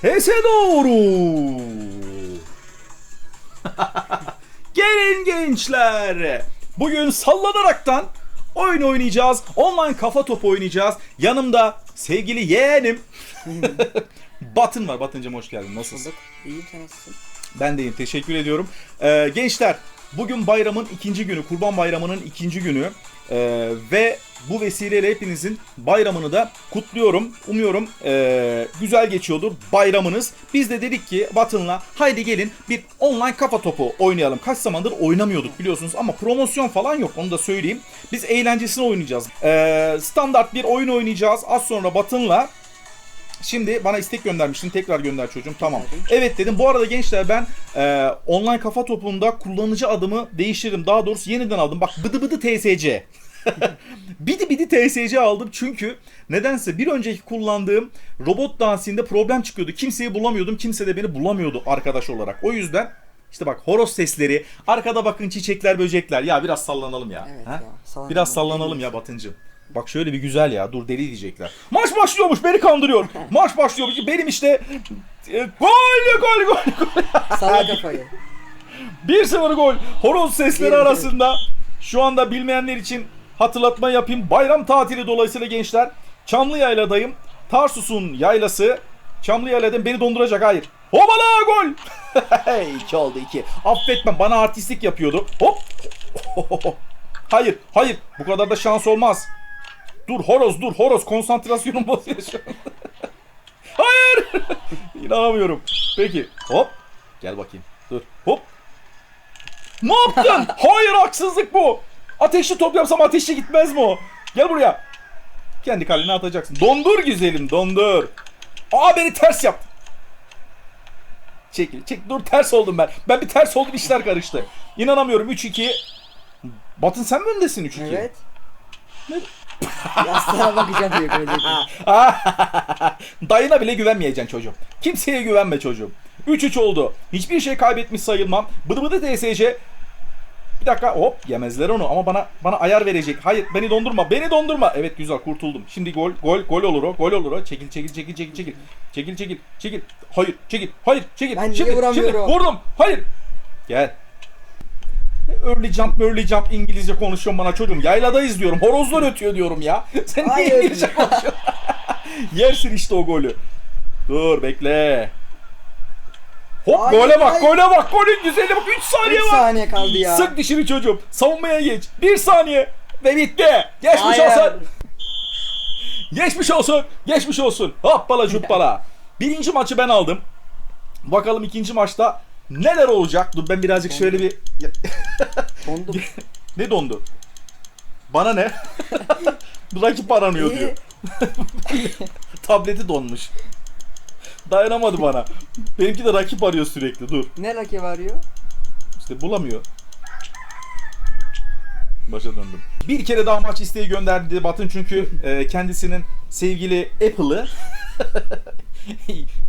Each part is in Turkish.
Sese doğru. Gelin gençler. Bugün sallanaraktan oyun oynayacağız. Online kafa topu oynayacağız. Yanımda sevgili yeğenim. Batın var. Batıncım hoş geldin. Nasılsın? İyiyim sen nasılsın? Ben deyim. Teşekkür ediyorum. Ee, gençler bugün bayramın ikinci günü. Kurban bayramının ikinci günü. Ee, ve bu vesileyle hepinizin bayramını da kutluyorum. Umuyorum ee, güzel geçiyordur bayramınız. Biz de dedik ki Batın'la haydi gelin bir online kafa topu oynayalım. Kaç zamandır oynamıyorduk biliyorsunuz ama promosyon falan yok onu da söyleyeyim. Biz eğlencesine oynayacağız. Ee, standart bir oyun oynayacağız. Az sonra Batın'la Şimdi bana istek göndermiştin. Tekrar gönder çocuğum. Tamam. Evet dedim. Bu arada gençler ben e, online kafa topunda kullanıcı adımı değiştirdim. Daha doğrusu yeniden aldım. Bak bıdı bıdı TSC. bidi bidi TSC aldım çünkü nedense bir önceki kullandığım robot dansinde problem çıkıyordu. Kimseyi bulamıyordum. Kimse de beni bulamıyordu arkadaş olarak. O yüzden işte bak horoz sesleri, arkada bakın çiçekler, böcekler. Ya biraz sallanalım ya. Evet Ha? ya, sallanalım. Biraz sallanalım ya Batıncım. Bak şöyle bir güzel ya. Dur deli diyecekler. Maç başlıyormuş beni kandırıyor. Maç başlıyormuş. Benim işte e, gol gol gol gol. Salla kafayı. 1-0 gol. Horoz sesleri arasında şu anda bilmeyenler için hatırlatma yapayım. Bayram tatili dolayısıyla gençler Çamlıyayladayım. Tarsus'un yaylası. Çamlıyayla'dan beni donduracak hayır. Hopala gol. 2 oldu 2. Affetmem bana artistlik yapıyordu. Hop. Hayır hayır bu kadar da şans olmaz. Dur horoz dur horoz konsantrasyonum bozuyor şu. Hayır. İnanamıyorum. Peki hop. Gel bakayım. Dur hop. Ne yaptın? Hayır haksızlık bu. Ateşli top yapsam ateşli gitmez mi o? Gel buraya. Kendi kalene atacaksın. Dondur güzelim dondur. Aa beni ters yaptı. Çekil çek dur ters oldum ben. Ben bir ters oldum işler karıştı. İnanamıyorum 3-2. Batın sen mi öndesin 3-2? Evet. Yastığa bakacağım diye böyle. Dayına bile güvenmeyeceksin çocuğum. Kimseye güvenme çocuğum. 3-3 oldu. Hiçbir şey kaybetmiş sayılmam. Bıdı bıdı TSC. Dakika hop yemezler onu ama bana bana ayar verecek. Hayır beni dondurma. Beni dondurma. Evet güzel kurtuldum. Şimdi gol gol gol olur o. Gol olur o. Çekil çekil çekil çekil çekil. Çekil çekil çekil. Hayır çekil. Hayır çekil. Ben niye şimdi, vuramıyorum? Şimdi vurdum. Hayır. Gel. Early jump, early jump İngilizce konuşuyorsun bana çocuğum. Yayladayız diyorum. Horozlar ötüyor diyorum ya. Sen niye Hayır İngilizce ya. konuşuyorsun? Yersin işte o golü. Dur bekle. Hop Hayır, gole bak, hayır. gole bak. Golün güzelliğine bak. 3 saniye 3 var. saniye kaldı ya. Sık dişini çocuğum. Savunmaya geç. 1 saniye. Ve bitti. Geçmiş Hayır. olsun. Geçmiş olsun. Geçmiş olsun. Hoppala cuppala. Birinci maçı ben aldım. Bakalım ikinci maçta neler olacak? Dur ben birazcık şöyle bir... Dondum. ne dondu? Bana ne? Rakip aranıyor diyor. Tableti donmuş. Dayanamadı bana. Benimki de rakip arıyor sürekli. Dur. Ne rakip arıyor? İşte bulamıyor. Başa döndüm. Bir kere daha maç isteği gönderdi Batın çünkü e, kendisinin sevgili Apple'ı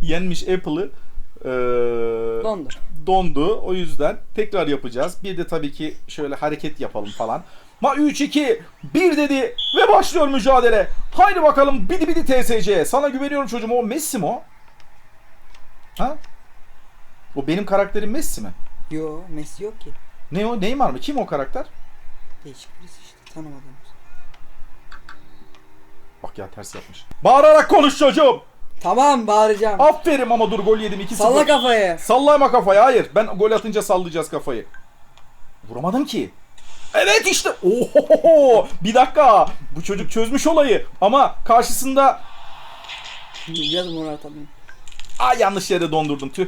yenmiş Apple'ı e, Dondu. dondu. O yüzden tekrar yapacağız. Bir de tabii ki şöyle hareket yapalım falan. Ma 3-2 1 dedi ve başlıyor mücadele. Haydi bakalım bidi bidi TSC. Sana güveniyorum çocuğum. O Messi mi o? Ha? O benim karakterim Messi mi? Yo Messi yok ki. Ne o? Neymar mı? Kim o karakter? Değişik birisi işte tanımadığımız. Bak ya ters yapmış. Bağırarak konuş çocuğum. Tamam bağıracağım. Aferin ama dur gol yedim 2-0. Salla kafayı. Sallama kafayı. Hayır. Ben gol atınca sallayacağız kafayı. Vuramadım ki. Evet işte. Oho! Bir dakika. Bu çocuk çözmüş olayı. Ama karşısında Biraz Murat alayım. Aa yanlış yere dondurdum tüh.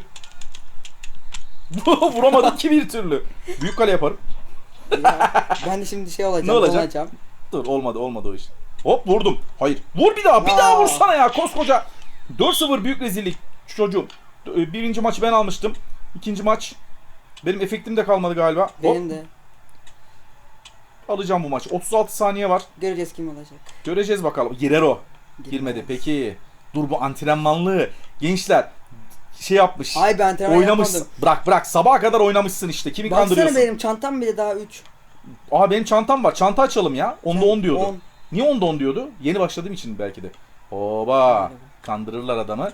Vuramadım ki bir türlü. Büyük kale yaparım. Ya, ben de şimdi şey olacağım. Ne olacak? Olacağım. Dur olmadı olmadı o iş. Hop vurdum. Hayır. Vur bir daha. Bir Aa. daha vursana ya koskoca. 4-0 büyük rezillik çocuğum. Birinci maçı ben almıştım. İkinci maç benim efektim de kalmadı galiba. Hop, Benim de. alacağım bu maçı. 36 saniye var. Göreceğiz kim olacak. Göreceğiz bakalım. Girer o. Girmedi. Peki. Dur bu antrenmanlığı. Gençler şey yapmış. Ay ben antrenman Oynamışsın. yapmadım. Bırak bırak. Sabaha kadar oynamışsın işte. Kimi Baksana kandırıyorsun? benim çantam bile daha 3. Aa benim çantam var. Çanta açalım ya. Onda 10 diyordu. On. Niye onda 10 diyordu? Yeni başladığım için belki de. Oba. Kandırırlar adamı.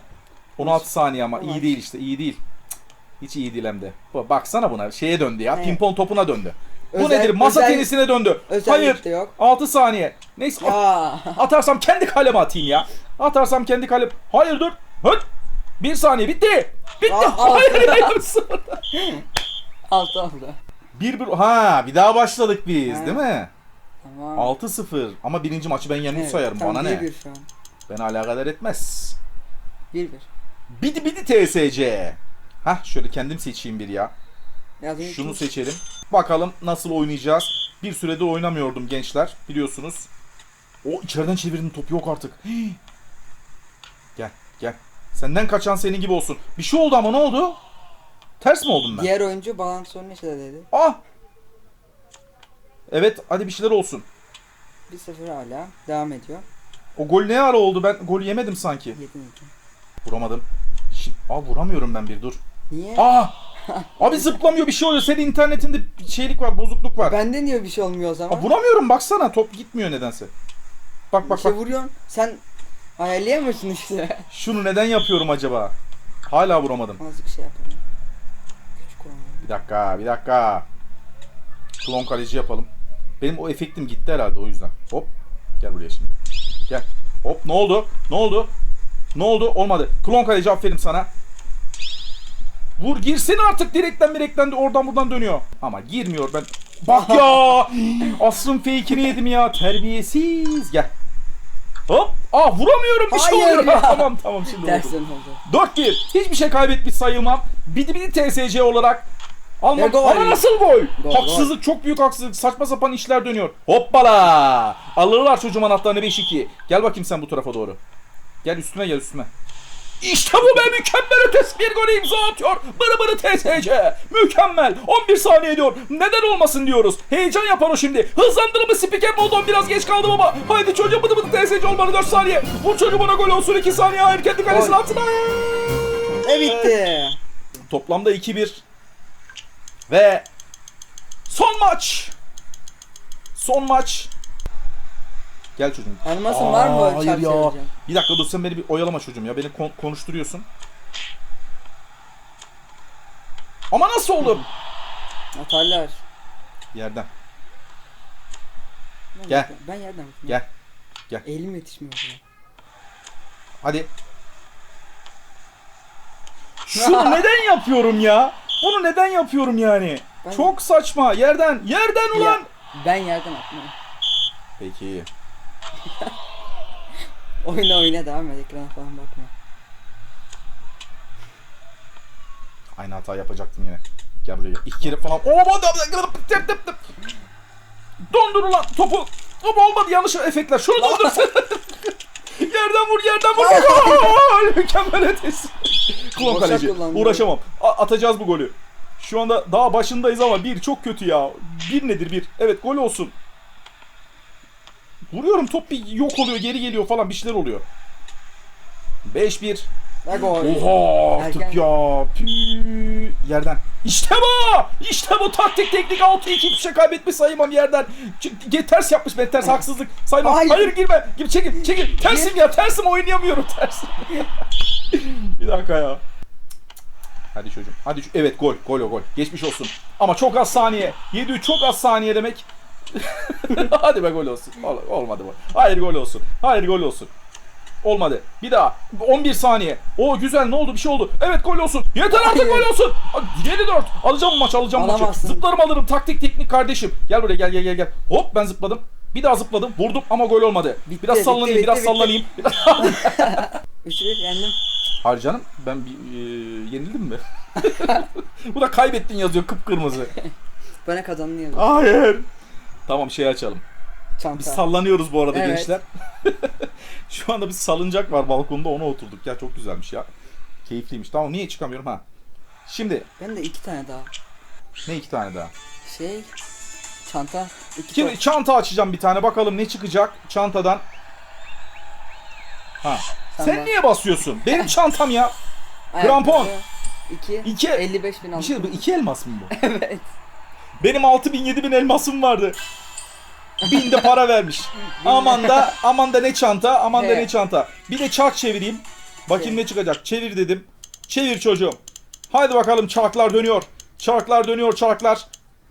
16 saniye ama iyi değil işte iyi değil. Hiç iyi değil hem de. Bu- Baksana buna şeye döndü ya. Evet. Pimpon topuna döndü. Bu Özel- nedir? Masa özel- tenisine döndü. Özellik Hayır. de yok. 6 saniye. Neyse Ya. atarsam kendi kaleme atayım ya. Atarsam kendi kalem. Hayır dur. Hıt. Bir saniye bitti. Bitti. Aa. Hayır. yarısı. Altı oldu. bir bir ha bir daha başladık biz Ha. değil mi? Tamam. 6-0 ama birinci maçı ben yenmiş Evet, sayarım bana ne? 1-1 şu an. Beni alakadar etmez. 1-1. Bidi bidi TSC. Hah şöyle kendim seçeyim bir ya. Yazayım Şunu ki- seçelim. Bakalım nasıl oynayacağız. Bir süredir oynamıyordum gençler biliyorsunuz. O içeriden çevirdim top yok artık. Hii. Gel gel. Senden kaçan senin gibi olsun. Bir şey oldu ama ne oldu? Ters mi oldum ben? Diğer oyuncu balans sorunu dedi. Ah! Evet hadi bir şeyler olsun. 1-0 hala. Devam ediyor. O gol ne ara oldu? Ben gol yemedim sanki. 7-2. Vuramadım. Şi- Aa vuramıyorum ben bir dur. Niye? Aa! Abi zıplamıyor bir şey oluyor. Senin internetinde bir şeylik var, bozukluk var. Bende niye bir şey olmuyor o zaman? Aa, vuramıyorum baksana top gitmiyor nedense. Bak bak bak. vuruyorsun. Sen ayarlayamıyorsun işte. Şunu neden yapıyorum acaba? Hala vuramadım. Azıcık şey yapalım. Küçük. Bir dakika, bir dakika. Klon kaleci yapalım. Benim o efektim gitti herhalde o yüzden. Hop. Gel buraya şimdi. Gel. Hop ne oldu? Ne oldu? Ne oldu? Olmadı. Klon kaleci aferin sana. Vur girsin artık direkten direkten de oradan buradan dönüyor. Ama girmiyor ben. Bak ya. Aslın fake'ini yedim ya. Terbiyesiz. Gel. Hop. Aa vuramıyorum bir şey Hayır oluyor. ya. tamam tamam şimdi oldu. Dersten oldu. 4-1. Hiçbir şey kaybetmiş sayılmam. Bidi bidi TSC olarak. Almak. Ve gol. Ama nasıl gol? Gol, Haksızlık çok büyük haksızlık. Saçma sapan işler dönüyor. Hoppala. Alırlar çocuğum anahtarını 5-2. Gel bakayım sen bu tarafa doğru. Gel üstüme gel üstüme. İşte bu be mükemmel ötesi bir golü imza atıyor. Bırı bırı TSC. Mükemmel. 11 saniye diyor. Neden olmasın diyoruz. Heyecan yapar o şimdi. Hızlandırılmış spiker modon biraz geç kaldım ama. Haydi çocuğum bıdı bıdı TSC olmalı 4 saniye. Vur çocuğum ona gol olsun 2 saniye. Hayır kendi kalesine atsın. Hayır. E bitti. Toplamda 2-1. Ve son maç. Son maç. Gel çocuğum. Animasyon var mı? Hayır ya. Bir dakika dur sen beni bir oyalama çocuğum ya. Beni kon- konuşturuyorsun. Ama nasıl olur? Atarlar. Yerden. Ben- Gel. Ben yerden bakıyorum. Gel. Gel. Elim yetişmiyor. ya. Hadi. Şunu neden yapıyorum ya? Bunu neden yapıyorum yani? Ben- Çok saçma. Yerden. Yerden ulan. Ya, ben yerden atmam. Peki. Oyna oyna devam et. Ekrana falan bakma. Aynı hata yapacaktım yine. Gel buraya. İki kere falan. Oo, tep tep tep. Dondur ulan topu. Topu olmadı yanlış efektler. Şunu dondur yerden vur yerden vur. Gol! Mükemmel ötesi. Klon kaleci. kullandı. Uğraşamam. A- atacağız bu golü. Şu anda daha başındayız ama bir çok kötü ya. Bir nedir bir? Evet gol olsun. Vuruyorum top bir yok oluyor geri geliyor falan bir şeyler oluyor. 5-1. Ve gol. Oha artık ya. Pü. Yerden. İşte bu. İşte bu taktik teknik 6 2 hiçbir şey kaybetmiş sayımam yerden. Ç- ge- ters yapmış ben ters haksızlık. Saymam. Hayır, Hayır. girme. Gibi çekil çekil. Tersim ya tersim oynayamıyorum tersim. bir dakika ya. Hadi çocuğum. Hadi evet gol gol o gol. Geçmiş olsun. Ama çok az saniye. 7 çok az saniye demek. Hadi be gol olsun. Ol- olmadı bu. Hayır gol olsun. Hayır gol olsun. Olmadı. Bir daha. 11 saniye. O güzel ne oldu? Bir şey oldu. Evet gol olsun. Yeter artık gol olsun. 7-4. Alacağım bu maçı alacağım maçı. Alamazsın. Zıplarım alırım. Taktik teknik kardeşim. Gel buraya gel gel gel gel. Hop ben zıpladım. Bir daha zıpladım. Vurdum ama gol olmadı. Bitti, biraz bitti, sallanayım, bitti, biraz bitti. sallanayım. 3-1 yendim. Hayır canım ben bir, e, yenildim mi? bu da kaybettin yazıyor kıpkırmızı. Bana kazandın yazıyor. Hayır. Tamam şey açalım. Çanta. Biz sallanıyoruz bu arada Evet. gençler. Şu anda bir salıncak var balkonda ona oturduk. Ya çok güzelmiş ya. Keyifliymiş. Tamam niye çıkamıyorum ha? Şimdi Ben de iki tane daha. ne iki tane daha? Şey. Çanta. iki Şimdi top. çanta açacağım bir tane bakalım ne çıkacak çantadan. Ha. Sen Sen bak. niye basıyorsun? Benim çantam ya. Ayakkabı, krampon. İki. İki. 55 bin Bir aldım. şey bu iki elmas mı bu? evet. Benim 6000 7000 elmasım vardı. Bin de para vermiş. aman da aman da ne çanta, aman da ne çanta. Bir de çark çevireyim. Bakayım ne çıkacak. Çevir dedim. Çevir çocuğum. Haydi bakalım çarklar dönüyor. Çarklar dönüyor çarklar.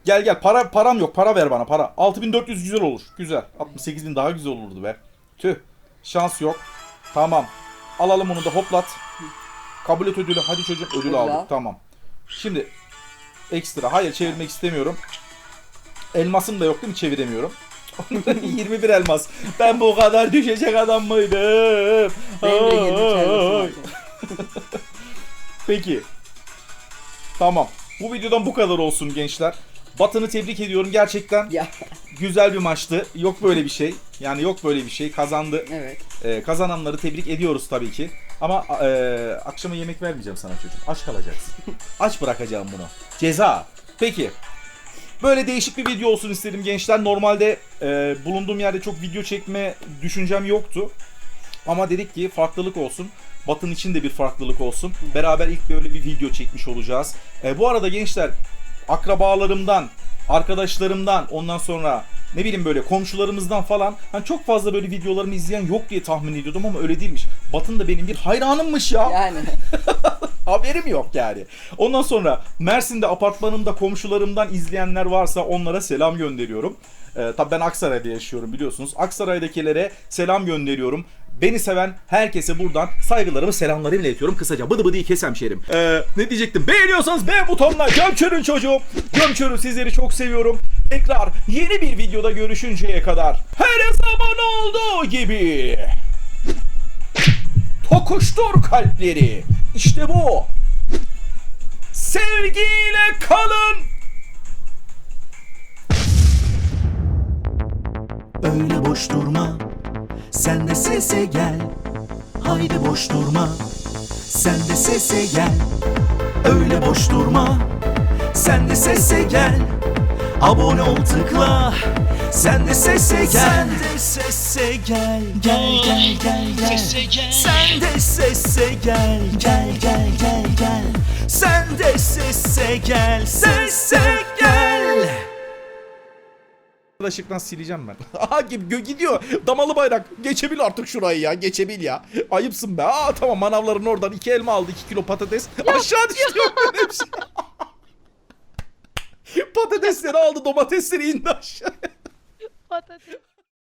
Gel gel para param yok para ver bana para. 6400 güzel olur. Güzel. 68000 daha güzel olurdu be. Tüh. Şans yok. Tamam. Alalım onu da hoplat. Kabul et ödülü. Hadi çocuğum ödül Ödül aldık. al. Tamam. Şimdi ekstra. Hayır çevirmek istemiyorum. Elmasım da yok değil mi? Çeviremiyorum. 21 elmas. Ben bu kadar düşecek adam mıydım? Benim de 20 Ay. elmasım var. Peki. Tamam. Bu videodan bu kadar olsun gençler. Batın'ı tebrik ediyorum. Gerçekten Ya güzel bir maçtı. Yok böyle bir şey. Yani yok böyle bir şey. Kazandı. evet. Ee, kazananları tebrik ediyoruz tabii ki. Ama e, akşama yemek vermeyeceğim sana çocuğum. Aç kalacaksın. Aç bırakacağım bunu. Ceza. Peki. Böyle değişik bir video olsun istedim gençler. Normalde e, bulunduğum yerde çok video çekme düşüncem yoktu. Ama dedik ki farklılık olsun. Batın için de bir farklılık olsun. Beraber ilk böyle bir video çekmiş olacağız. E, bu arada gençler akrabalarımdan, arkadaşlarımdan, ondan sonra ne bileyim böyle komşularımızdan falan hani çok fazla böyle videolarımı izleyen yok diye tahmin ediyordum ama öyle değilmiş. Batın da benim bir hayranımmış ya. Yani Haberim yok yani. Ondan sonra Mersin'de apartmanımda komşularımdan izleyenler varsa onlara selam gönderiyorum. Ee, tabii ben Aksaray'da yaşıyorum biliyorsunuz. Aksaray'dakilere selam gönderiyorum. Beni seven herkese buradan saygılarımı selamlarımı iletiyorum. Kısaca bıdı bıdıyı kesem şerim. Ee, ne diyecektim? Beğeniyorsanız beğen butonuna gömçürün çocuğum. Gömçürün sizleri çok seviyorum. Tekrar yeni bir videoda görüşünceye kadar her zaman olduğu gibi tokuştur kalpleri. İşte bu. Sevgiyle kalın. Öyle boş durma Sen de sese gel. Haydi boş durma. Sen de sese gel. Öyle boş durma. Sen de sese gel. Abone ol tıkla. Sen de sese gel. Sen de sese gel. Gel gel gel gel. Sen de sese gel. Gel gel gel gel. Sen de sese gel. Sese Arkadaşlıktan sileceğim ben. Aha gidiyor. Damalı bayrak. Geçebil artık şurayı ya. Geçebil ya. Ayıpsın be. Aa tamam manavların oradan iki elma aldı. iki kilo patates. Aşağı düştü. Patatesleri aldı. Domatesleri indi aşağı. Patates.